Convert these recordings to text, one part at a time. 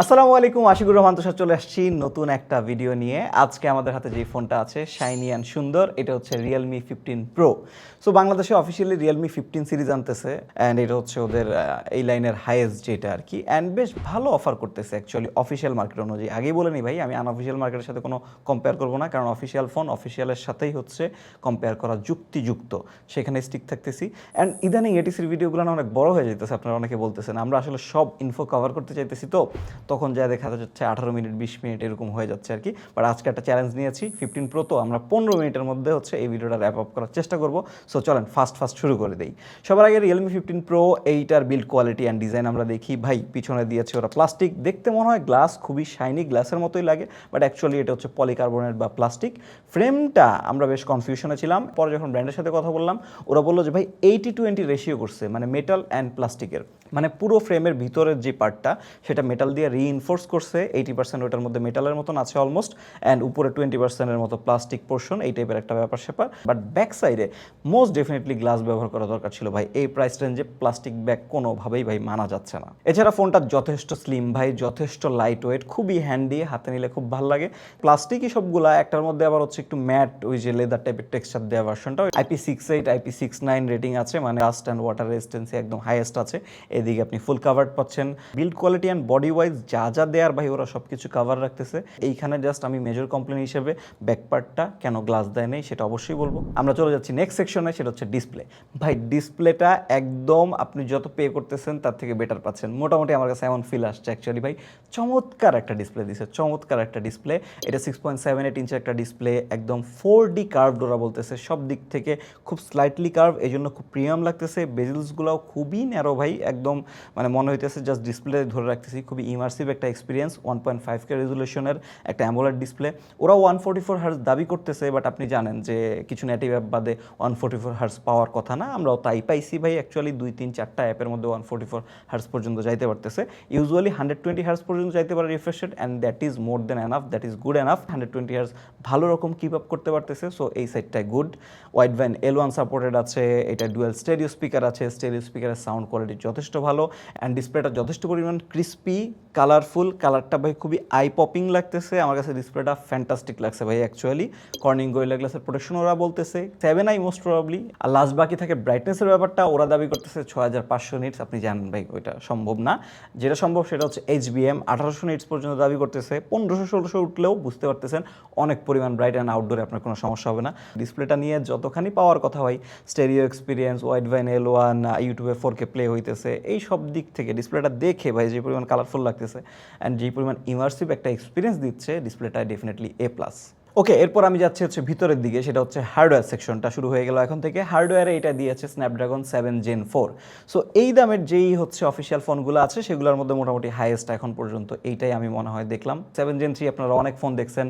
আসসালামু আলাইকুম, আশিকুর রহমান, তুষার চলে আসছি নতুন একটা ভিডিও নিয়ে। আজকে আমাদের হাতে যে ফোনটা আছে শাইনি অ্যান্ড সুন্দর, এটা হচ্ছে রিয়েলমি ফিফটিন প্রো সো বাংলাদেশে অফিসিয়ালি রিয়েলমি ফিফটিন সিরিজ আনতেছে অ্যান্ড এটা হচ্ছে ওদের এই লাইনের হাইয়েস্ট যেটা আর কি। অ্যান্ড বেশ ভালো অফার করতেছে অ্যাকচুয়ালি অফিসিয়াল মার্কেট অনুযায়ী। আগেই বলে নি ভাই, আমি আনঅফিসিয়াল মার্কেটের সাথে কোনো কম্পেয়ার করব না, কারণ অফিসিয়াল ফোন অফিসিয়ালের সাথেই হচ্ছে কম্পেয়ার করা যুক্তিযুক্ত। সেখানে স্টিক থাকতেছি। অ্যান্ড ইদানিং এটিসির ভিডিওগুলো অনেক বড় হয়ে যেতেছে আপনারা অনেকে বলতেছেন। আমরা আসলে সব ইনফো কভার করতে চাইতেছি তো। তখন যা দেখা যাচ্ছে আঠারো মিনিট, বিশ মিনিট এরকম হয়ে যাচ্ছে আর কি। বাট আজকে একটা চ্যালেঞ্জ নিয়েছি ফিফটিন প্রো তো আমরা পনেরো মিনিটের মধ্যে হচ্ছে এই ভিডিওটা র্যাপ আপ করার চেষ্টা করব। সো চলেন ফাস্ট ফাস্ট শুরু করে দিই। সবার আগে রিয়েলমি ফিফটিন প্রো এইটার বিল্ড কোয়ালিটি অ্যান্ড ডিজাইন আমরা দেখি। ভাই, পিছনে দিয়েছে ওরা প্লাস্টিক দেখতে মনে হয় গ্লাস খুবই শাইনি গ্লাসের মতোই লাগে বাট অ্যাকচুয়ালি এটা হচ্ছে পলিকার্বনেট বা প্লাস্টিক ফ্রেমটা আমরা বেশ কনফিউশনে ছিলাম। পরে যখন ব্র্যান্ডের সাথে কথা বললাম, ওরা বলল যে, ভাই এইটি টোয়েন্টি রেশিও করছে মানে মেটাল অ্যান্ড প্লাস্টিকের মানে পুরো ফ্রেমের ভিতরের যে পার্টটা সেটা মেটাল দিয়ে রিইনফোর্স করছে এইটি পার্সেন্ট ওটার মধ্যে মেটালের মতন আছে অলমোস্ট অ্যান্ড উপরে টোয়েন্টি পার্সেন্টের মতো প্লাস্টিক পোর্শন এই টাইপের একটা ব্যাপার স্যাপার। বাট ব্যাক সাইডে মোস্ট ডেফিনেটলি গ্লাস ব্যবহার করা দরকার ছিল ভাই। এই প্রাইস রেঞ্জে প্লাস্টিক ব্যাগ কোনোভাবেই ভাই মানা যাচ্ছে না। এছাড়া ফোনটা যথেষ্ট স্লিম ভাই, যথেষ্ট লাইট ওয়েট খুবই হ্যান্ডি হাতে নিলে খুব ভালো লাগে। প্লাস্টিকই সবগুলা, একটার মধ্যে আবার হচ্ছে একটু ম্যাট ওই যে লেদার টাইপের টেক্সচার দেওয়া ভার্সনটা IP six eight IP six nine rating আছে মানে ডাস্ট অ্যান্ড ওয়াটার রেজিস্টেন্সি একদম হাইয়েস্ট আছে। এদিকে আপনি ফুল কাভার্ড পাচ্ছেন। Build quality and body wise যা যা দেয়ার ভাই ওরা সব কিছু কাভার রাখতেছে। এইখানে জাস্ট আমি মেজর কমপ্লেন হিসেবে ব্যাক পার্টটা কেন গ্লাস দেয় নেই সেটা অবশ্যই বলব। আমরা চলে যাচ্ছি নেক্সট সেকশনে সেটা হচ্ছে ডিসপ্লে ভাই ডিসপ্লেটা একদম আপনি যত পে করতেছেন তার থেকে বেটার পাচ্ছেন। মোটামুটি আমার কাছে এমন ফিল আসছে অ্যাকচুয়ালি ভাই। চমৎকার একটা ডিসপ্লে দিছে, চমৎকার একটা ডিসপ্লে এটা সিক্স পয়েন্ট সেভেন এইট ইঞ্চের একটা ডিসপ্লে একদম ফোর ডি কার্ভ ওরা বলতেছে। সব দিক থেকে খুব স্লাইটলি কার্ভ এই জন্য খুব প্রিমিয়াম লাগতেছে। বেজিলসগুলোও খুবই ন্যারো ভাই, একদম মানে মনে হইতেছে জাস্ট ডিসপ্লে ধরে রাখতেছি, খুবই ইমার্সিভ একটা experience one point five K রেজুলেশনের একটা অ্যামোলার ডিসপ্লে ওরা ওয়ান ফোর্টি ফোর হার্স দাবি করতেছে বাট আপনি জানেন যে কিছু নেটিভ অ্যাপ বাদে ওয়ান ফোর্টি ফোর হার্স পাওয়ার কথা না। আমরাও তাই পাইছি ভাই অ্যাকচুয়ালি দুই, তিন, চারটা অ্যাপের মধ্যে ওয়ান ফোর্টি ফোর হার্স পর্যন্ত যাইতে পারতেছে। ইউজুয়ালি হান্ড্রেড টোয়েন্টি হার্স পর্যন্ত যাইতে পারে refresh rate and that is more than enough that is good enough hundred twenty hertz ভালো রকম কিপ আপ করতে পারতেছে সো এই সাইডটাই good Widevine L one supported আছে, এটা ডুয়েল স্টেরিও স্পিকার আছে স্টেরিও স্পিকারের সাউন্ড কোয়ালিটি যথেষ্ট ভালো অ্যান্ড ডিসপ্লেটা যথেষ্ট পরিমাণ ক্রিস্পি কালারফুল, কালারটা ভাই খুবই আই পপিং লাগতেছে। আমার কাছে ডিসপ্লেটা ফ্যান্টাস্টিক লাগছে ভাই অ্যাকচুয়ালি কর্নিং গোয়েলা গ্লাসের প্রোটেকশন ওরা বলতেছে। সেভেন আই মোস্ট প্রবাবলি আর লাস্ট বাকি থাকে ব্রাইটনেসের ব্যাপারটা, ওরা দাবি করতেছে ছ হাজার পাঁচশো নিটস আপনি জানেন ভাই, ওইটা সম্ভব না। যেটা সম্ভব সেটা হচ্ছে এইচ বি এম আঠারোশো নিটস পর্যন্ত দাবি করতেছে। পনেরোশো, ষোলোশো উঠলেও বুঝতে পারতেছেন, অনেক পরিমাণ ব্রাইট অ্যান্ড আউটডোরে আপনার কোনো সমস্যা হবে না। ডিসপ্লেটা নিয়ে যতখানি পাওয়ার কথা হয় stereo experience Widevine L one ইউটিউবে ফোর কে প্লে হইতেছে। এই সব দিক থেকে ডিসপ্লেটা দেখে ভাই, যে পরিমাণ কালারফুল লাগতেছে অ্যান্ড যে পরিমাণ ইমার্সিভ একটা এক্সপিরিয়েন্স দিচ্ছে ডিসপ্লেটা ডেফিনেটলি এ প্লাস ওকে এরপর আমি যাচ্ছি হচ্ছে ভিতরের দিকে, সেটা হচ্ছে হার্ডওয়্যার সেকশনটা শুরু হয়ে গেল এখন থেকে। হার্ডওয়্যারে এটা দিয়েছে Snapdragon seven gen four so এই দামের যেই হচ্ছে অফিসিয়াল ফোনগুলো আছে, সেগুলোর মধ্যে মোটামুটি হাইয়েস্ট এখন পর্যন্ত এইটাই আমি মনে হয় দেখলাম। সেভেন জেন থ্রি আপনারা অনেক ফোন দেখছেন।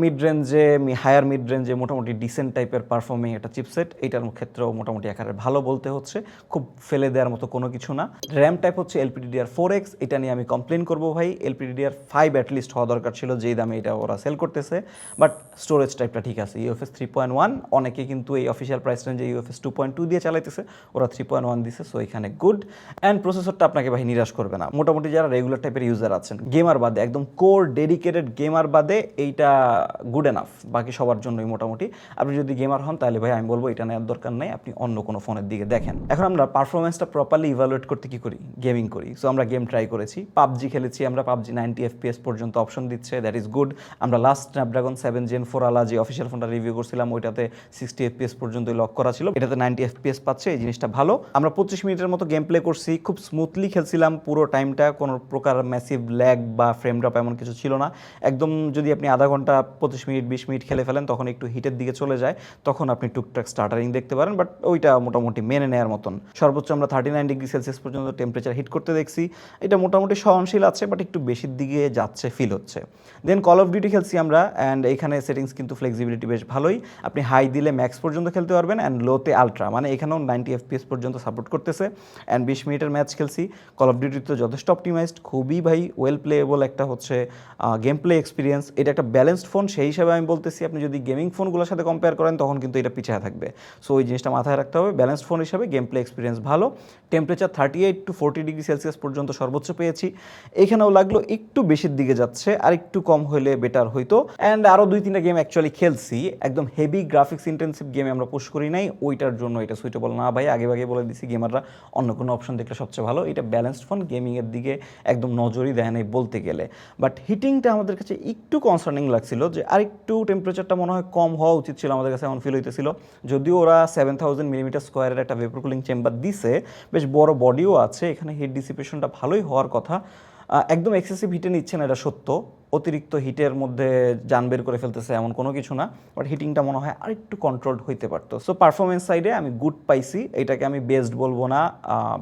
মিড রেঞ্জে হায়ার মিড রেঞ্জে মোটামুটি ডিসেন্ট টাইপের পারফর্মিং একটা চিপসেট এইটার ক্ষেত্রেও মোটামুটি আকারে ভালো বলতে হচ্ছে। খুব ফেলে দেওয়ার মতো কোনো কিছু না। র্যাম টাইপ হচ্ছে এলপিডিডিআর ফোর এক্স এটা নিয়ে আমি কমপ্লেন করব ভাই। এলপিডিডিআর ফাইভ অ্যাটলিস্ট হওয়া দরকার ছিল, যেই দামে এটা ওরা সেল করতেছে। বাট স্টোরেজ টাইপটা ঠিক আছে। ইউএফএস থ্রি পয়েন্ট ওয়ান অনেকে কিন্তু এই অফিসিয়াল প্রাইস রেঞ্জে ইউএফএস টু পয়েন্ট টু দিয়ে চালাইতেছে। ওরা থ্রি পয়েন্ট ওয়ান দিছে সো এখানে গুড অ্যান্ড প্রসেসরটা আপনাকে ভাই নিরাশ করবে না। মোটামুটি যারা রেগুলার টাইপের ইউজার আছেন গেমার বাদে, একদম কোর ডেডিকেটেড গেমার বাদে, এইটা গুড এনাফ বাকি সবার জন্যই মোটামুটি। আপনি যদি গেমার হন, তাহলে ভাই আমি বলব এটা নেওয়ার দরকার নেই, আপনি অন্য কোনো ফোনের দিকে দেখেন। এখন আমরা পারফরমেন্সটা প্রপারলি ইভালুয়েট করতে কি করি? গেমিং করি। সো আমরা গেম ট্রাই করেছি। পাবজি খেলেছি আমরা পাবজি নাইনটি এফপিএস পর্যন্ত অপশন দিচ্ছে দ্যাট ইজ গুড আমরা last Snapdragon seven gen four আলা যে অফিসিয়াল ফোনটা রিভিউ করছিলাম, ওইটাতে সিক্সটি এফপিএস পর্যন্তই লক করা ছিল। এটাতে নাইনটি এফপিএস পাচ্ছে, এই জিনিসটা ভালো। আমরা পঁচিশ মিনিটের মতো গেম প্লে করছি। খুব স্মুথলি খেলছিলাম, পুরো টাইমটা কোনো প্রকার ম্যাসিভ ল্যাগ বা ফ্রেম ড্রপ এমন কিছু ছিল না। একদম যদি আপনি আধা ঘণ্টা পঁচিশ মিনিট, বিশ মিনিট খেলে ফেলেন, তখন একটু হিটের দিকে চলে যায়, তখন আপনি টুকটাক স্টার্টারিং দেখতে পারেন বাট ওইটা মোটামুটি মেনে নেওয়ার মতন। সর্বোচ্চ আমরা থার্টি নাইন ডিগ্রি সেলসিয়াস পর্যন্ত টেম্পারেচার হিট করতে দেখছি। এটা মোটামুটি সহনশীল আছে বাট একটু বেশির দিকে যাচ্ছে ফিল হচ্ছে। দেন কল অফ ডিউটি খেলছি আমরা অ্যান্ড এইখানে সেটিংস কিন্তু ফ্লেক্সিবিলিটি বেশ ভালোই। আপনি হাই দিলে ম্যাক্স পর্যন্ত খেলতে পারবেন অ্যান্ড লোতে আলট্রা মানে এখানেও নাইনটি এফপিএস পর্যন্ত সাপোর্ট করতেছে। অ্যান্ড বিশ মিনিটের ম্যাচ খেলছি। কল অফ ডিউটি তো যথেষ্ট অপটিমাইজড খুবই ভাই ওয়েল প্লেয়েবল একটা হচ্ছে গেম প্লে এক্সপিরিয়েন্স এটা একটা ব্যালেন্সড ফোন সেই হিসাবে আমি বলতেছি, আপনি যদি গেমিং ফোনগুলোর সাথে কম্পেয়ার করেন, তখন কিন্তু এটা পিছিয়ে থাকবে। সো ওই জিনিসটা মাথায় রাখতে হবে। ব্যালেন্সড ফোন হিসাবে গেম প্লে এক্সপিরিয়েন্স ভালো। Temperature thirty eight to forty degree Celsius পর্যন্ত সর্বোচ্চ পেয়েছি। এখানেও লাগল, একটু বেশির দিকে যাচ্ছে, আর একটু কম হলে বেটার হইতো। অ্যান্ড আরও দুই, তিনটা গেম অ্যাকচুয়ালি খেলছি। একদম হেভি গ্রাফিক্স ইন্টেন্সিভ গেমে আমরা পুশ করি নাই। ওইটার জন্য এটা সুইটেবল না ভাই। আগে আগে বলে দিছি গেমাররা অন্য কোনো অপশন দেখলে সবচেয়ে ভালো। এটা ব্যালেন্সড ফোন গেমিংয়ের দিকে একদম নজরই দেয় নাই বলতে গেলে। বাট হিটিংটা আমাদের কাছে একটু কনসার্নিং লাগছিল যে আরেকটু টেম্পারেচারটা মনে হয় কম হওয়া উচিত ছিল আমাদের কাছে এমন ফিল হইতেছিল। যদিও ওরা সেভেন থাউজেন্ড মিলিমিটার স্কোয়ারের একটা ভেপার কুলিং চেম্বার দিছে, বেশ বড় বডিও আছে, এখানে হিট ডিসিপেশনটা ভালোই হওয়ার কথা। একদম এক্সেসিভ হিটে নিচ্ছে না, এটা সত্য। অতিরিক্ত হিটের মধ্যে যান বের করে ফেলতেছে এমন কোনো কিছু না বাট হিটিংটা মনে হয় আরেকটু কন্ট্রোলড হইতে পারতো। সো পারফরমেন্স সাইডে আমি গুড পাইছি, এটাকে আমি বেস্ট বলব না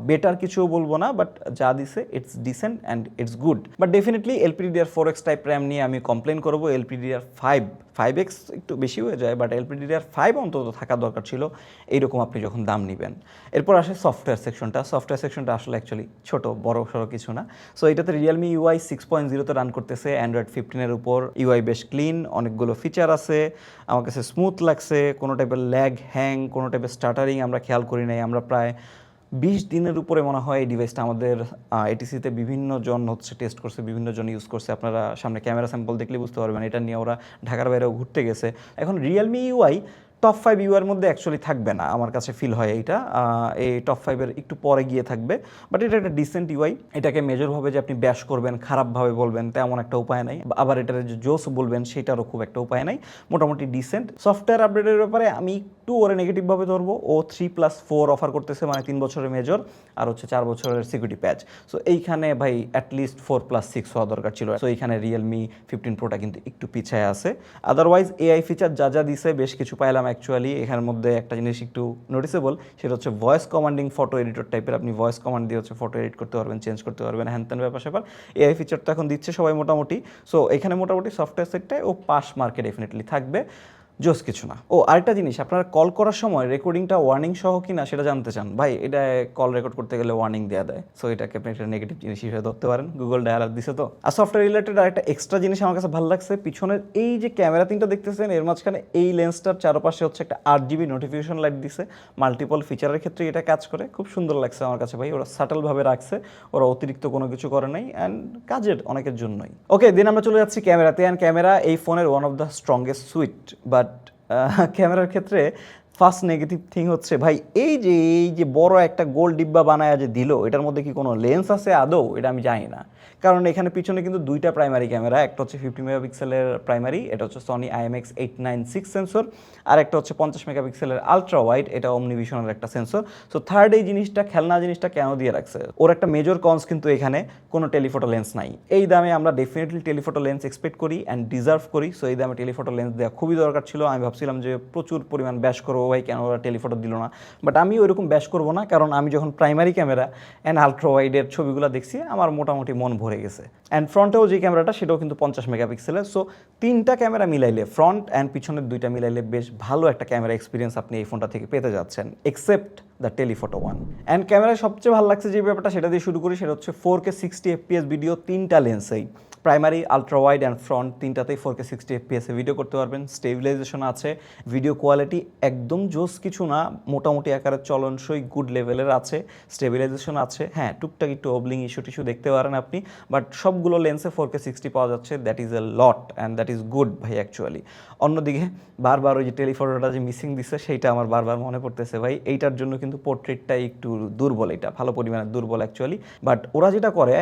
বেটার কিছুও বলব না বাট যা দিছে it's decent and it's good but definitely LPDDR four X type RAM নিয়ে আমি কমপ্লেন করব এলপিডিআর ফাইভ ফাইভ এক্স একটু বেশি হয়ে যায় বাট এলপিডিআর ফাইভ অন্তত থাকা দরকার ছিল, এইরকম আপনি যখন দাম নেবেন। এরপর আসে সফটওয়্যার সেকশনটা সফটওয়্যার সেকশনটা আসলে অ্যাকচুয়ালি ছোটো বড় সড়ো কিছু না। সো এটাতে রিয়েলমি ইউআই সিক্স পয়েন্ট জিরোতে রান করতেছে অ্যান্ড্রয়েড ফিফটিনের উপর ইউআই বেশ ক্লিন অনেকগুলো ফিচার আছে। আমার কাছে স্মুথ লাগছে, কোনো টাইপের ল্যাগ হ্যাং কোনো টাইপের স্টার্টারিং আমরা খেয়াল করি নাই। আমরা প্রায় বিশ দিনের উপরে মনে হয় এই ডিভাইসটা আমাদের এটিসিতে বিভিন্ন জন হচ্ছে টেস্ট করছে, বিভিন্ন জন ইউজ করছে। আপনারা সামনে ক্যামেরা স্যাম্পল দেখলে বুঝতে পারবেন, এটা নিয়ে ওরা ঢাকার বাইরেও ঘুরতে গেছে। এখন রিয়েলমি ইউআই টপ ফাইভ ইউআর মধ্যে অ্যাকচুয়ালি থাকবে না, আমার কাছে ফিল হয় এইটা। এই টপ ফাইভের একটু পরে গিয়ে থাকবে। বাট এটা একটা ডিসেন্ট ইউআই এটাকে মেজরভাবে যে আপনি ব্যাস করবেন খারাপভাবে বলবেন, তেমন একটা উপায় নাই। আবার এটার যে জোস বলবেন, সেটারও খুব একটা উপায় নাই। মোটামুটি ডিসেন্ট সফটওয়্যার আপডেটের ব্যাপারে আমি একটু ওরে নেগেটিভভাবে ধরবো। ও থ্রি প্লাস ফোর অফার করতেছে মানে তিন বছরের মেজর আর হচ্ছে চার বছরের সিকিউরিটি প্যাচ সো এইখানে ভাই অ্যাটলিস্ট ফোর প্লাস সিক্স হওয়া দরকার ছিল। সো এইখানে রিয়েলমি ফিফটিন প্রোটা কিন্তু একটু পিছায় আছে। আদারওয়াইজ এআই ফিচার যা যা দিছে, বেশ কিছু পাইলাম অ্যাকচুয়ালি এখানের মধ্যে একটা জিনিস একটু নোটিসেবল সেটা হচ্ছে ভয়েস কমান্ডিং ফটো এডিটর টাইপের আপনি ভয়েস কমান্ড দিয়ে হচ্ছে ফটো এডিট করতে পারবেন চেঞ্জ করতে পারবেন, হ্যান ত্যান ব্যাপার স্যাপার। এআই ফিচার তো এখন দিচ্ছে সবাই মোটামুটি। সো এখানে মোটামুটি সফটওয়্যার সেটটাই ও পাস মার্কে ডেফিনেটলি থাকবে। জোস কিছু না। ও, আরেকটা জিনিস, আপনারা কল করার সময় রেকর্ডিংটা ওয়ার্নিং সহ কি না সেটা জানতে চান। ভাই, এটা কল রেকর্ড করতে গেলে ওয়ার্নিং দেওয়া দেয়। সো এটাকে আপনি একটা নেগেটিভ জিনিস হিসেবে ধরতে পারেন। গুগল ডায়ালার দিছে তো। আর সফটওয়্যার রিলেটেড আরেকটা এক্সট্রা জিনিস আমার কাছে ভালো লাগছে, পিছনের এই যে ক্যামেরা তিনটা দেখতেছেন, এর মাঝখানে এই লেন্সটার চারপাশে হচ্ছে একটা আট জিবি নোটিফিকেশন লাইট দিছে। মাল্টিপল ফিচারের ক্ষেত্রে এটা কাজ করে। খুব সুন্দর লাগছে আমার কাছে ভাই, ওরা সাটেলভাবে রাখছে। ওরা অতিরিক্ত কোনো কিছু করে নাই অ্যান্ড কাজের অনেকের জন্যই। ওকে দেন আমরা চলে যাচ্ছি ক্যামেরাতে অ্যান্ড ক্যামেরা এই ফোনের one of the strongest suit but ক্যামেরার ক্ষেত্রে ফার্স্ট নেগেটিভ থিং হচ্ছে, ভাই, এই যে এই যে বড় একটা গোল ডিব্বা বানায় যে দিল, এটার মধ্যে কি কোনো লেন্স আছে আদৌ? এটা আমি জানি না। কারণ এখানে পিছনে কিন্তু দুইটা প্রাইমারি ক্যামেরা একটা হচ্ছে ফিফটি মেগাপিক্সেলের প্রাইমারি এটা হচ্ছে Sony IMX eight nine six sensor আর একটা হচ্ছে পঞ্চাশ মেগাপিক্সেলের আলট্রা ওয়াইড এটা অমনিভিশনের একটা সেন্সর সো থার্ড এই জিনিসটা, খেলনা জিনিসটা কেন দিয়ে রাখছে? ওর একটা মেজর কনস কিন্তু এখানে কোনো টেলিফোটো লেন্স নাই। এই দামে আমরা ডেফিনেটলি টেলিফোটো লেন্স এক্সপেক্ট করি অ্যান্ড ডিজার্ভ করি। সো এই দামে টেলিফোটো লেন্স দেওয়া খুবই দরকার ছিল। আমি ভাবছিলাম যে প্রচুর পরিমাণ ব্যাস করব। ভাই কেন ওরা টেলিফোটো দিল না। বাট আমি ওইরকম ব্যাশ করব না, কারণ আমি যখন প্রাইমারি ক্যামেরা অ্যান্ড আলট্রা ওয়াইডের ছবিগুলো দেখছি, আমার মোটামুটি মন ভরে গেছে। অ্যান্ড ফ্রন্টেও যে ক্যামেরাটা সেটাও কিন্তু পঞ্চাশ মেগাপিক্সেলের সো তিনটা ক্যামেরা মিলাইলে ফ্রন্ট অ্যান্ড পিছনের দুইটা মিলাইলে বেশ ভালো একটা ক্যামেরা এক্সপিরিয়েন্স আপনি এই ফোনটা থেকে পেতে যাচ্ছেন except the telephoto one and ক্যামেরায় সবচেয়ে ভালো লাগছে যে ব্যাপারটা, সেটা দিয়ে শুরু করি, সেটা হচ্ছে four K sixty FPS video তিনটা লেন্সেই primary ultra wide and front তিনটাতেই four K sixty এফপিএসে ভিডিও করতে পারবেন। স্টেবিলাইজেশন আছে ভিডিও কোয়ালিটি একদম জোস কিছু না, মোটামুটি আকারের চলনসই গুড লেভেলের আছে স্টেবিলাইজেশন আছে। হ্যাঁ টুকটাক একটু অবলিং ইস্যু টিস্যু দেখতে পারেন আপনি বাট সবগুলো লেন্সে ফোর কে সিক্সটি পাওয়া যাচ্ছে। That is a lot and that is good ভাই অ্যাকচুয়ালি অন্যদিকে, বারবার ওই যে টেলিফোটোটা যে মিসিং দিচ্ছে সেইটা আমার বারবার মনে পড়তেছে ভাই। এইটার জন্য কিন্তু পোর্ট্রেটটা একটু দুর্বল এটা, ভালো পরিমাণে দুর্বল অ্যাকচুয়ালি বাট ওরা যেটা করে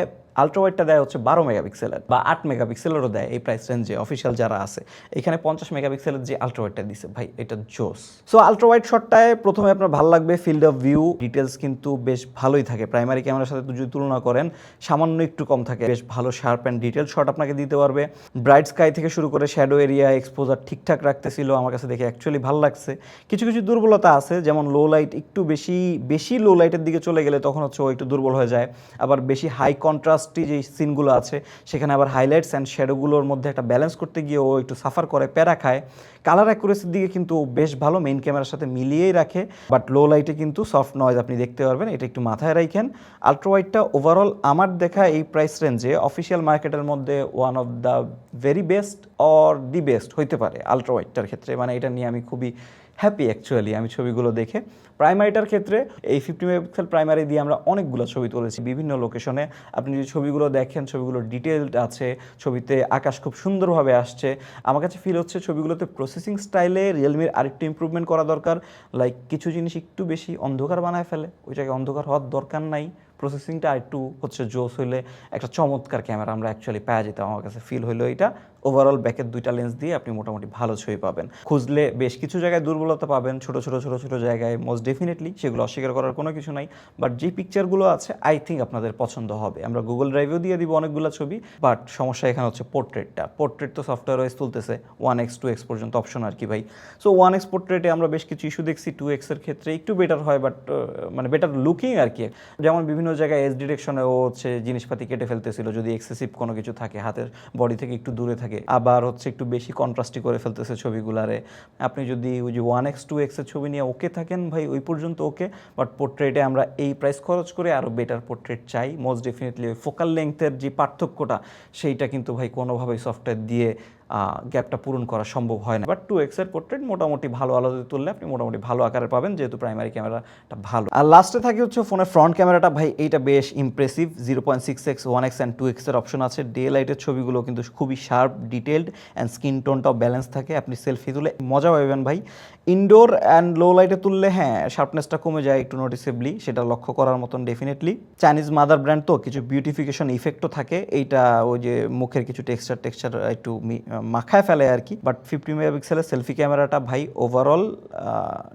আলট্রাওয়াইডটা দেয় হচ্ছে বারো মেগাপিক্সেলের বা আট মেগাপিক্সেলেরও দেয় এই প্রাইস রেঞ্জে অফিসিয়াল যারা আছে। এখানে পঞ্চাশ মেগাপিক্সেলের যে আলট্রাওয়াইডটা দিছে, ভাই, এটা জোস। সো আলট্রাওয়াইড শটটায় প্রথমে আপনার ভালো লাগবে ফিল্ড অফ ভিউ ডিটেলস কিন্তু বেশ ভালোই থাকে। প্রাইমারি ক্যামেরার সাথে যদি তুলনা করেন, সামান্য একটু কম থাকে। বেশ ভালো শার্প অ্যান্ড ডিটেল শট আপনাকে দিতে পারবে। ব্রাইট স্কাই থেকে শুরু করে শ্যাডো এরিয়া এক্সপোজার ঠিকঠাক রাখতেছিল, আমার কাছে দেখে অ্যাকচুয়ালি ভালো লাগছে। কিছু কিছু দুর্বলতা আছে, যেমন লো লাইট একটু বেশি বেশি লো লাইটের দিকে চলে গেলে তখন হচ্ছে ও একটু দুর্বল হয়ে যায়। আবার বেশি হাই কন্ট্রাস্ট কন্ট্রাস্টি যে সিনগুলো আছে, সেখানে আবার হাইলাইটস অ্যান্ড শ্যাডোগুলোর মধ্যে একটা ব্যালেন্স করতে গিয়ে ও একটু সাফার করে, প্যারা খায়। কালার অ্যাকুরেসির দিকে কিন্তু বেশ ভালো মেইন ক্যামেরার সাথে মিলিয়েই রাখে বাট লো লাইটে কিন্তু সফট নয়েজ আপনি দেখতে পারবেন, এটা একটু মাথায় রাখেন আলট্রাওয়াইডটা ওভারঅল আমার দেখা এই প্রাইস রেঞ্জে অফিসিয়াল মার্কেটের মধ্যে one of the very best or the best হইতে পারে আলট্রাওয়াইডটার ক্ষেত্রে। মানে এটা নিয়ে আমি খুবই হ্যাপি অ্যাকচুয়ালি আমি ছবিগুলো দেখে। প্রাইমারিটার ক্ষেত্রে এই ফিফটি মেগাপিক্সেল প্রাইমারি দিয়ে আমরা অনেকগুলো ছবি তুলেছি বিভিন্ন লোকেশনে আপনি যদি ছবিগুলো দেখেন, ছবিগুলো ডিটেলড আছে, ছবিতে আকাশ খুব সুন্দরভাবে আসছে। আমার কাছে ফিল হচ্ছে ছবিগুলোতে প্রসেসিং স্টাইলে রিয়েলমির আরেকটু ইমপ্রুভমেন্ট করা দরকার। লাইক কিছু জিনিস একটু বেশি অন্ধকার বানায় ফেলে ওই জায়গায় অন্ধকার হওয়ার দরকার নাই। প্রসেসিংটা একটু হচ্ছে জোস হইলে একটা চমৎকার ক্যামেরা আমরা অ্যাকচুয়ালি পাওয়া যেতাম আমার কাছে ফিল হইল এটা। ওভারঅল ব্যাকের দুইটা লেন্স দিয়ে আপনি মোটামুটি ভালো ছবি পাবেন। খুঁজলে বেশ কিছু জায়গায় দুর্বলতা পাবেন, ছোট ছোট ছোট ছোট জায়গায় মোস্ট ডেফিনেটলি সেগুলো অস্বীকার করার কোনো কিছু নাই। বাট যে পিকচারগুলো আছে আই থিঙ্ক আপনাদের পছন্দ হবে। আমরা গুগল ড্রাইভেও দিয়ে দিব অনেকগুলো ছবি বাট সমস্যা এখানে হচ্ছে পোর্ট্রেটটা পোর্ট্রেট তো সফটওয়্যার ওয়াইজ তুলতেছে ওয়ান এক্স টু এক্স পর্যন্ত অপশন আর কি ভাই। সো ওয়ান এক্স পোর্ট্রেটে আমরা বেশ কিছু ইস্যু দেখছি টু এক্সের ক্ষেত্রে একটু বেটার হয় বাট মানে বেটার লুকিং আর কি। যেমন বিভিন্ন জায়গায় এস ডিরেকশনে ও হচ্ছে জিনিসপাতি কেটে ফেলতেছিল, যদি এক্সেসিভ কোনো কিছু থাকে, হাতের বডি থেকে একটু দূরে থাকে আবার হচ্ছে একটু বেশি কন্ট্রাস্টি করে ফেলতেছে ছবিগুলারে। আপনি যদি ওই যে ওয়ান এক্স টু এক্সের ছবি নিয়ে ওকে থাকেন ভাই, ওই পর্যন্ত ওকে বাট পোর্ট্রেটে আমরা এই প্রাইস খরচ করে আরও বেটার পোর্ট্রেট চাই। মোস্ট ডেফিনেটলি ওই ফোকাল লেংথের যে পার্থক্যটা, সেইটা কিন্তু ভাই কোনোভাবেই সফটওয়্যার দিয়ে গ্যাপটা পূরণ করা সম্ভব হয় না। বাট টু এক্সের পোর্ট্রেট মোটামুটি ভালো আলোতে তুললে আপনি মোটামুটি ভালো আকারে পাবেন, যেহেতু প্রাইমারি ক্যামেরাটা ভালো। আর লাস্টে থাকে হচ্ছে ফোনের ফ্রন্ট ক্যামেরাটা ভাই, এইটা বেশ impressive zero point six X one X and two এক্সের অপশন আছে। ডে লাইটের ছবিগুলো কিন্তু খুবই শার্প ডিটেলড অ্যান্ড স্কিন টোনটাও ব্যালেন্স থাকে। আপনি সেলফি তুলে মজা পাবেন ভাই। ইনডোর অ্যান্ড লো লাইটে তুললে হ্যাঁ শার্পনেসটা কমে যায় একটু নোটিসেবলি সেটা লক্ষ্য করার মতন ডেফিনেটলি চাইনিজ মাদার ব্র্যান্ড তো, কিছু বিউটিফিকেশন ইফেক্টও থাকে। এইটা ওই যে মুখের কিছু টেক্সচার টেক্সচার একটু মাখায় ফেলে আর কি। বাট ফিফটি মেগাপিক্সেলের সেলফি ক্যামেরাটা ভাই ওভারঅল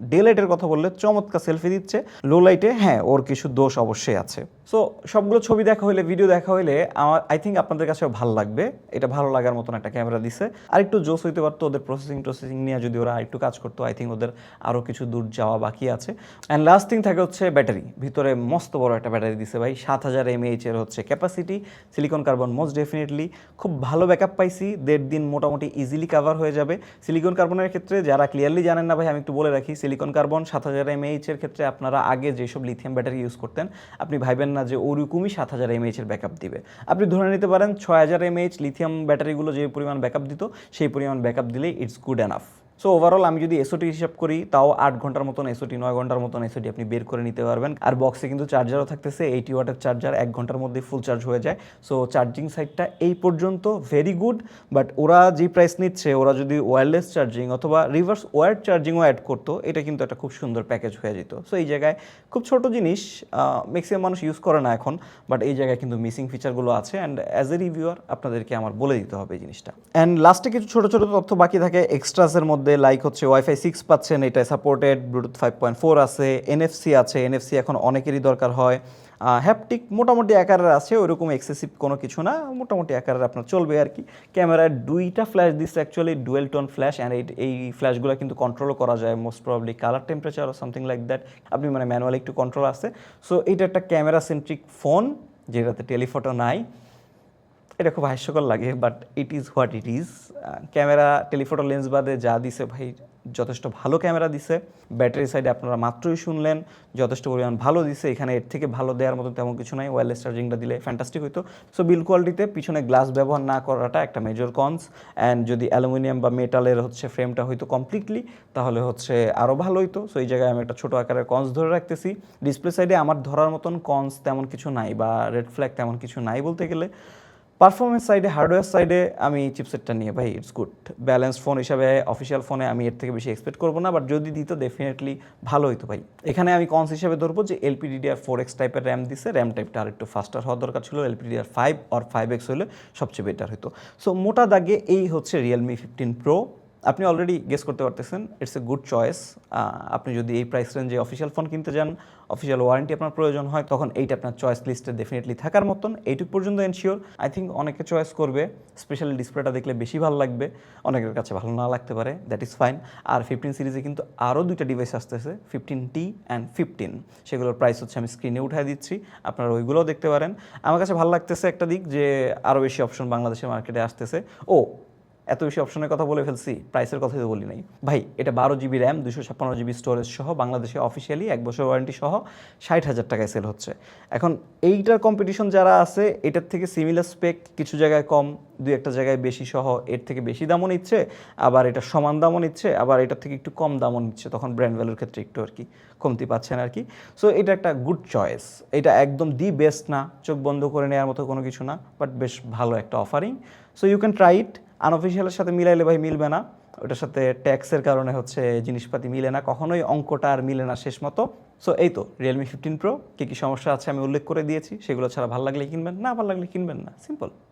ডে লাইটের কথা বললে চমৎকার সেলফি দিচ্ছে। লো লাইটে হ্যাঁ ওর কিছু দোষ অবশ্যই আছে। সো সবগুলো ছবি দেখা হলে ভিডিও দেখা হলে আমার আই থিঙ্ক আপনাদের কাছে ভালো লাগবে। এটা ভালো লাগার মতন একটা ক্যামেরা দিছে। আর একটু জোস হইতে পারতো, ওদের প্রসেসিং প্রসেসিং নিয়ে যদি ওরা একটু কাজ করতো আই থিঙ্ক ওদের আরও কিছু দূর যাওয়া বাকি আছে। অ্যান্ড লাস্ট থিং থাকে হচ্ছে ব্যাটারি ভিতরে মস্ত বড় একটা ব্যাটারি দিছে ভাই। সাত হাজার এমএইচ এর হচ্ছে capacity silicon carbon most definitely খুব ভালো ব্যাকআপ পাইছি। দেড় দিন মোটামুটি ইজিলি কাভার হয়ে যাবে। সিলিকন কার্বনের ক্ষেত্রে যারা ক্লিয়ারলি জানেন না ভাই, আমি একটু বলে রাখি সিলিকন কার্বন সাত হাজার এমএইচ এর ক্ষেত্রে আপনারা আগে যেসব লিথিয়াম ব্যাটারি ইউজ করতেন, আপনি ভাইবেন না যে ওরকমই সাত হাজার এমএইচের ব্যাকআপ দিবে। আপনি ধরে নিতে পারেন ছয় হাজার এমএইচ লিথিয়াম ব্যাটারিগুলো যে পরিমাণ ব্যাকআপ দিত, সেই পরিমাণ ব্যাকআপ দিলেই it's good enough so overall আমি যদি এসওটি হিসাব করি, তাও আট ঘণ্টার মতন এসওটি নয় ঘণ্টার মতন এসওটি আপনি বের করে নিতে পারবেন। আর বক্সে কিন্তু চার্জারও থাকতেছে এইটি ওয়াটের চার্জার এক ঘণ্টার মধ্যে ফুল চার্জ হয়ে যায়। সো চার্জিং সাইডটা এই পর্যন্ত ভেরি গুড বাট ওরা যে প্রাইস নিচ্ছে, ওরা যদি ওয়্যারলেস চার্জিং অথবা রিভার্স ওয়ার্ড চার্জিংও অ্যাড করতো, এটা কিন্তু একটা খুব সুন্দর প্যাকেজ হয়ে যেত। সো এই জায়গায় খুব ছোট জিনিস ম্যাক্সিমাম মানুষ ইউজ করে না এখন বাট এই জায়গায় কিন্তু মিসিং ফিচারগুলো আছে। অ্যান্ড অ্যাজ এ রিভিউয়ার আপনাদেরকে আমার বলে দিতে হবে এই জিনিসটা। অ্যান্ড লাস্টে কিছু ছোট ছোট তথ্য বাকি থাকে এক্সট্রাসের মধ্যে লাইক হচ্ছে ওয়াইফাই সিক্স পাচ্ছেন, এটা supported bluetooth five point four আছে এনএফসি আছে এনএফসি এখন অনেকেরই দরকার হয়। হ্যাপটিক মোটামুটি আকারের আছে, ওইরকম এক্সেসিভ কোনো কিছু না, মোটামুটি আকারের আপনার চলবে আর কি। ক্যামেরায় দুইটা ফ্ল্যাশ দিচ্ছে actually dual tone flash and এই এই ফ্ল্যাশগুলো কিন্তু কন্ট্রোলও করা যায় most probably colour temperature something like that আপনি মানে ম্যানুয়ালি একটু কন্ট্রোল আছে। সো এটা একটা ক্যামেরা সেন্ট্রিক ফোন যেটাতে টেলিফটো নাই। এটা খুব হাস্যকর লাগে but it is what it is camera telephoto lens বাদে যা দিছে ভাই যথেষ্ট ভালো ক্যামেরা দিছে। ব্যাটারি সাইডে আপনারা মাত্রই শুনলেন, যথেষ্ট পরিমাণ ভালো দিছে। এখানে এর থেকে ভালো দেওয়ার মতো তেমন কিছু নাই। ওয়্যারলেস চার্জিংটা দিলে ফ্যান্টাস্টিক হতো সো বিল কোয়ালিটিতে পিছনে গ্লাস ব্যবহার না করাটা একটা মেজর কনস অ্যান্ড যদি অ্যালুমিনিয়াম বা মেটালের হচ্ছে ফ্রেমটা হয়তো কমপ্লিটলি তাহলে হচ্ছে আরও ভালো হইতো। সো এই জায়গায় আমি একটা ছোটো আকারের কনস ধরে রাখতেছি। ডিসপ্লে সাইডে আমার ধরার মতন কনস তেমন কিছু নাই বা রেড ফ্ল্যাগ তেমন কিছু নাই বলতে গেলে। পারফরমেন্স সাইডে হার্ডওয়্যার সাইডে আমি চিপসেটটা নিয়ে, ভাই ইটস গুড ব্যালেন্স ফোন হিসাবে অফিসিয়াল ফোনে আমি এর থেকে বেশি এক্সপেক্ট করব না বাট যদি দিত ডেফিনেটলি ভালো হইতো, ভাই। এখানে আমি কনস হিসাবে ধরবো যে এলপিডিডিআর ফোর এক্স টাইপের র্যাম দিছে র্যাম টাইপটা আর একটু ফাস্টার হওয়ার দরকার ছিল এলপিডিআর ফাইভ আর ফাইভ এক্স হলে সবচেয়ে বেটার হতো সো মোটা দাগে এই হচ্ছে রিয়েলমি ফিফটিন প্রো আপনি অলরেডি গেস করতে পারতেছেন ইটস এ গুড চয়েস আপনি যদি এই প্রাইস রেঞ্জে অফিসিয়াল ফোন কিনতে যান অফিসিয়াল ওয়ারেন্টি আপনার প্রয়োজন হয়, তখন এইটা আপনার চয়েস লিস্টে ডেফিনেটলি থাকার মতন, এইটুকু পর্যন্ত এনশিওর আই থিঙ্ক অনেকে চয়েস করবে স্পেশালি ডিসপ্লেটা দেখলে বেশি ভালো লাগবে, অনেকের কাছে ভালো না লাগতে পারে দ্যাট ইজ ফাইন আর ফিফটিন সিরিজে কিন্তু আরও দুইটা ডিভাইস আসতেছে ফিফটিন টি অ্যান্ড ফিফটিন সেগুলোর প্রাইস হচ্ছে আমি স্ক্রিনে উঠাই দিচ্ছি, আপনারা ওইগুলোও দেখতে পারেন। আমার কাছে ভালো লাগতেছে একটা দিক যে আরও বেশি অপশন বাংলাদেশের মার্কেটে আসতেছে। ও এত বেশি অপশনের কথা বলে ফেলছি প্রাইসের কথা তো বলি নাই। ভাই, এটা বারো জিবি র্যাম দুশো ছাপ্পান্ন জিবি স্টোরেজ সহ, বাংলাদেশে অফিসিয়ালি এক বছর ওয়ারেন্টি সহ ষাট হাজার টাকায় সেল হচ্ছে। এখন এইটার কম্পিটিশন যারা আছে, এটার থেকে সিমিলার স্পেক কিছু জায়গায় কম, দুই একটা জায়গায় বেশি সহ, এর থেকে বেশি দামও নিচ্ছে, আবার এটা সমান দামও নিচ্ছে, আবার এটার থেকে একটু কম দামও নিচ্ছে, তখন ব্র্যান্ড ভ্যালুর ক্ষেত্রে একটু আর কি কমতি পাচ্ছেন আর কি। সো এটা একটা গুড চয়েস এটা একদম দি বেস্ট না, চোখ বন্ধ করে নেওয়ার মতো কোনো কিছু না বাট বেশ ভালো একটা offering so you can try it আনঅফিসিয়ালের সাথে মিলাইলে ভাই মিলবে না। ওটার সাথে ট্যাক্সের কারণে হচ্ছে জিনিসপাতি মিলে না। কখনোই অঙ্কটা আর মিলে না শেষ মতো। সো এই তো রিয়েলমি ফিফটিন প্রো কী কী সমস্যা আছে আমি উল্লেখ করে দিয়েছি। সেগুলো ছাড়া ভালো লাগলে কিনবেন, না ভালো লাগলে কিনবেন না। সিম্পল